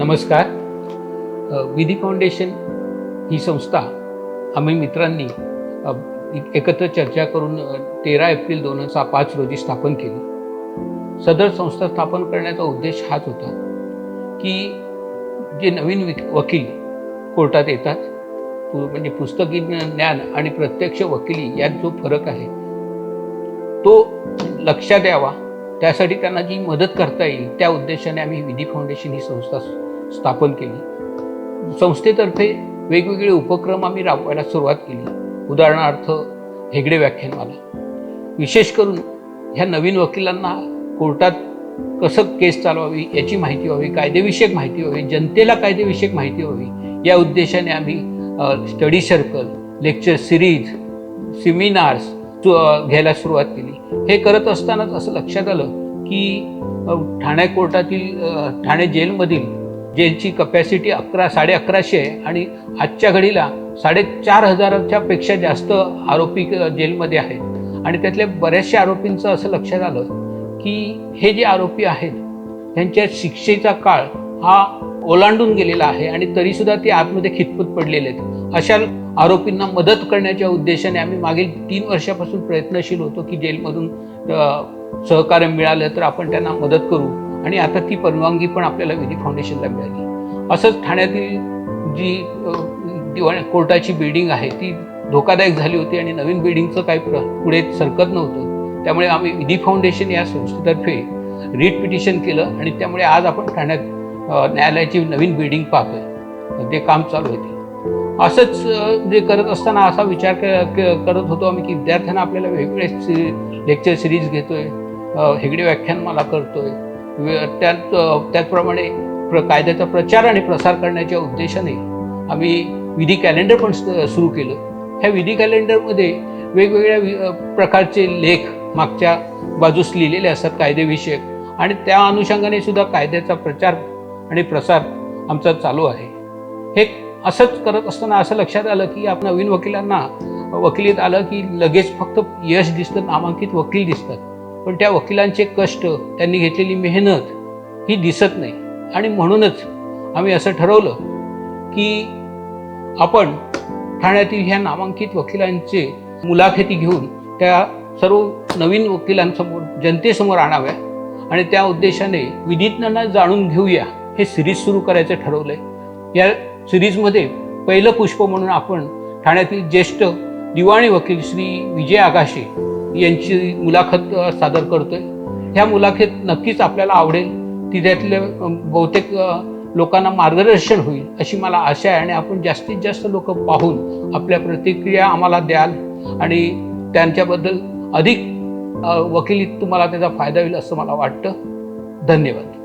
नमस्कार. विधी फाउंडेशन ही संस्था आम्ही मित्रांनी एकत्र चर्चा करून तेरा एप्रिल दोन हजार पाच रोजी स्थापन केली. सदर संस्था स्थापन करण्याचा उद्देश हाच होता की जे नवीन वकील कोर्टात येतात म्हणजे पुस्तकी ज्ञान आणि प्रत्यक्ष वकिली यात जो फरक आहे तो लक्षात यावा त्यासाठी त्यांना जी मदत करता येईल त्या उद्देशाने आम्ही विधी फाउंडेशन ही संस्था स्थापन केली. संस्थेतर्फे वेगवेगळे उपक्रम आम्ही राबवायला सुरुवात केली. उदाहरणार्थ हेगडे व्याख्यानमाला. विशेष करून ह्या नवीन वकिलांना कोर्टात कसं केस चालवावी याची माहिती व्हावी कायदेविषयक माहिती व्हावी जनतेला कायदेविषयक माहिती व्हावी या उद्देशाने आम्ही study circle lecture series seminars घ्यायला सुरुवात केली. हे करत असतानाच असं लक्षात आलं की ठाणे कोर्टातील ठाणे जेलमधील जेलची कपॅसिटी अकरा साडे अकराशे आहे आणि आजच्या घडीला साडेचार हजाराच्या पेक्षा जास्त आरोपी जेलमध्ये आहेत. आणि त्यातल्या बऱ्याचशा आरोपींचं असं लक्षात आलं की हे जे आरोपी आहेत त्यांच्या शिक्षेचा काळ हा ओलांडून गेलेला आहे आणि तरीसुद्धा ते आतमध्ये खितपत पडलेले आहेत. अशा आरोपींना मदत करण्याच्या उद्देशाने आम्ही मागील तीन वर्षापासून प्रयत्नशील होतो की जेलमधून सहकार्य मिळालं तर आपण त्यांना मदत करू. आणि आता ती परवानगी पण आपल्याला विधी फाउंडेशनला मिळाली. असंच ठाण्यातील जी दिवाण कोर्टाची बिल्डिंग आहे ती धोकादायक झाली होती आणि नवीन बिल्डिंगचं काही प्र पुढे सरकत नव्हतं. त्यामुळे आम्ही विधी फाउंडेशन या संस्थेतर्फे रीट पिटिशन केलं आणि त्यामुळे आज आपण ठाण्यात न्यायालयाची नवीन बिल्डिंग पाहतोय. ते काम चालू आहे असंच जे करत असताना असा विचार क- क- करत होतो आम्ही की विद्यार्थ्यांना आपल्याला वेगवेगळे लेक्चर सिरीज घेतोय हेगडे हेगडे व्याख्यानमाला करतोय. त्यात त्याचप्रमाणे प्र कायद्याचा प्रचार आणि प्रसार करण्याच्या उद्देशाने आम्ही विधी कॅलेंडर पण सुरू केलं. ह्या विधी कॅलेंडरमध्ये वेगवेगळ्या प्रकारचे लेख मागच्या बाजूस लिहिलेले असतात कायदेविषयक. आणि त्या अनुषंगाने सुद्धा कायद्याचा प्रचार आणि प्रसार आमचा चालू आहे. हे असंच करत असताना असं लक्षात आलं की आपण नवीन वकिलांना वकिलीत आलं की लगेच फक्त यश दिसतं नामांकित वकील दिसतात. पण त्या वकिलांचे कष्ट त्यांनी घेतलेली मेहनत ही दिसत नाही. आणि म्हणूनच आम्ही असं ठरवलं की आपण ठाण्यातील ह्या नामांकित वकिलांचे मुलाखती घेऊन त्या सर्व नवीन वकिलांसमोर जनतेसमोर आणाव्या आणि त्या उद्देशाने विधीज्ञांना जाणून घेऊया हे सिरीज सुरू करायचं ठरवलंय. या सिरीजमध्ये पहिलं पुष्प म्हणून आपण ठाण्यातील ज्येष्ठ दिवाणी वकील श्री विजय आगाशे यांची मुलाखत सादर करतोय. ह्या मुलाखत नक्कीच आपल्याला आवडेल. तिथ्यातले बहुतेक लोकांना मार्गदर्शन होईल अशी मला आशा आहे. आणि आपण जास्तीत जास्त लोक पाहून आपल्या प्रतिक्रिया आम्हाला द्याल. आणि त्यांच्याबद्दल अधिक वकिलीत तुम्हाला त्याचा फायदा होईल असं मला वाटतं. धन्यवाद.